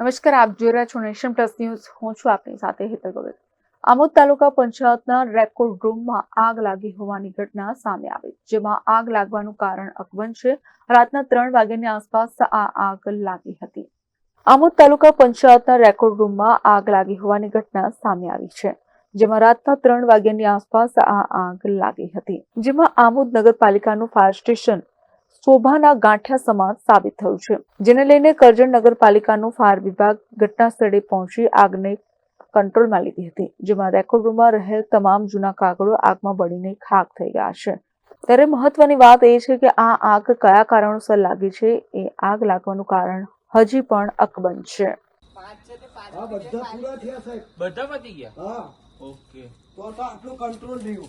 નમસ્કાર, આપ જોઈ રહ્યા છો નેશન પ્લસ ન્યૂઝ. હું છું આપની સાથે હેતલ ભગત. આમોદ તાલુકા પંચાયતના રેકોર્ડ રૂમમાં આગ લાગી હોવાની ઘટના સામે આવી, જેમાં આગ લાગવાનું કારણ અકબંધ છે. રાતના ત્રણ વાગ્યાની આસપાસ આ આગ લાગી હતી. આમોદ તાલુકા પંચાયતના રેકોર્ડ રૂમમાં આગ લાગી હોવાની ઘટના સામે આવી છે, જેમાં રાતના ત્રણ વાગ્યાની આસપાસ આ આગ લાગી હતી, જેમાં આમોદ નગરપાલિકાનું ફાયર સ્ટેશન શોભાના ગાંઠિયા સમાન સાબિત થયું છે જેને લઈને કરજણ નગરપાલિકાનું ફાયર વિભાગ ઘટના સ્થળે પહોંચી આગને કંટ્રોલમાં લીધી હતી જેમાં રેકોર્ડ રૂમમાં રહેલ તમામ જૂના કાગળો આગમાં બળીને ખાક થઈ ગયા છે. ત્યારે મહત્વની વાત એ છે કે આ આગ કયા કારણોસર લાગી છે એ આગ લાગવાનું કારણ હજી પણ અકબંધ છે. બધા પૂરા થયા સાહેબ. બધા પતી ગયા? હા. ઓકે. તો તો આટલું કંટ્રોલ રહ્યું.